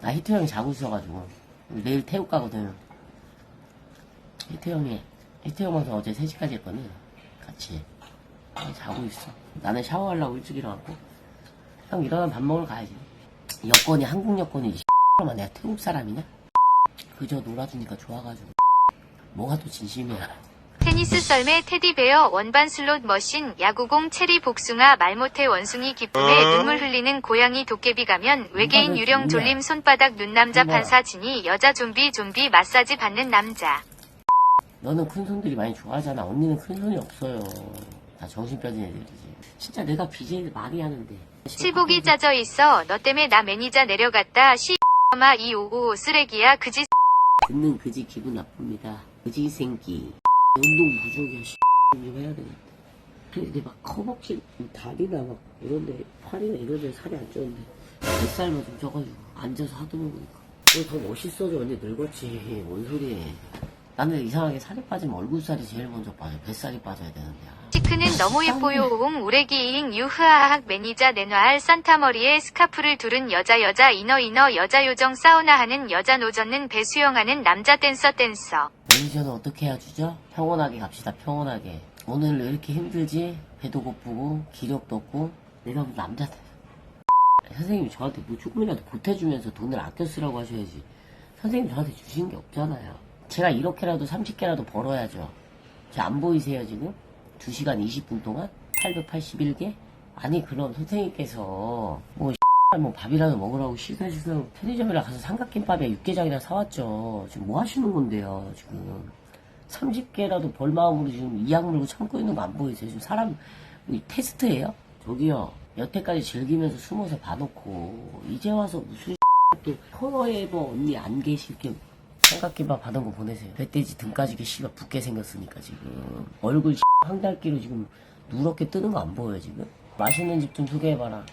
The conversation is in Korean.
나 히트 형이 자고 있어가지고 내일 태국 가거든. 히트 형이 히트 형하고 어제 3시까지 했거든. 같이 어, 자고 있어. 나는 샤워하려고 일찍 일어났고 형 일어나면 밥 먹으러 가야지. 여권이 한국 여권이지. 만 내가 태국 사람이냐? 그저 놀아주니까 좋아가지고 뭐가 또 진심이야. 테니스 썰매 테디베어 원반 슬롯 머신 야구공 체리 복숭아 말모태 원숭이 기쁨에 눈물 흘리는 고양이 도깨비 가면 외계인 유령. 졸림 손바닥 눈남자. 판사 진이 여자 좀비 좀비 마사지 받는 남자 너는 큰 손들이 많이 좋아하잖아. 언니는 큰 손이 없어요. 다 정신 빠진 애들이지. 진짜 내가 BJ를 많이 하는데. 칠복이 짜져 있어 너 때문에 나 매니저 내려갔다 시마 이오오 쓰레기야 그지 듣는 그지 기분 나쁩니다. 그지 생기. 운동 부족이야. 씨. 좀 해야 되겠다. 근데 막 허벅지, 다리나 막 이런데, 팔이나 이런데 살이 안 쪘는데. 뱃살만 좀 쪄가지고 앉아서 하도 먹으니까. 너더 멋있어져. 언니 늙었지. 뭔 소리해. 나는 이상하게 살이 빠지면 얼굴살이 제일 먼저 빠져. 뱃살이 빠져야 되는데. 아. 시크는 너무 예뻐요 옹 우레기잉 유흐하학 매니저 내놔할 산타머리에 스카프를 두른 여자 여자 이너 이너 여자 요정 사우나 하는 여자 노젓는 배 수영하는 남자 댄서 댄서 매니저는 어떻게 해야 주죠? 평온하게 갑시다, 평온하게. 오늘 왜 이렇게 힘들지? 배도 고프고, 기력도 없고, 내가 무슨 남자다. 선생님이 저한테 뭐 조금이라도 보태주면서 돈을 아껴 쓰라고 하셔야지. 선생님 저한테 주신 게 없잖아요. 제가 이렇게라도 30개라도 벌어야죠. 저안 보이세요, 지금? 2시간 20분 동안? 881개? 아니, 그럼 선생님께서, 뭐, 뭐 밥이라도 먹으라고 시끌시끌 편의점이라 가서 삼각김밥에 육개장이랑 사왔죠. 지금 뭐 하시는 건데요, 지금. 30개라도 벌 마음으로 지금 이악 물고 참고 있는 거 안 보이세요? 지금 사람, 뭐 테스트예요? 저기요. 여태까지 즐기면서 숨어서 봐놓고, 이제 와서 무슨 또 포에버 언니 안 계실 게 삼각김밥 받은 거 보내세요. 멧돼지 등까지 게 씨가 붓게 생겼으니까 지금. 얼굴 황달기로 지금 누렇게 뜨는 거 안 보여요, 지금? 맛있는 집 좀 소개해봐라.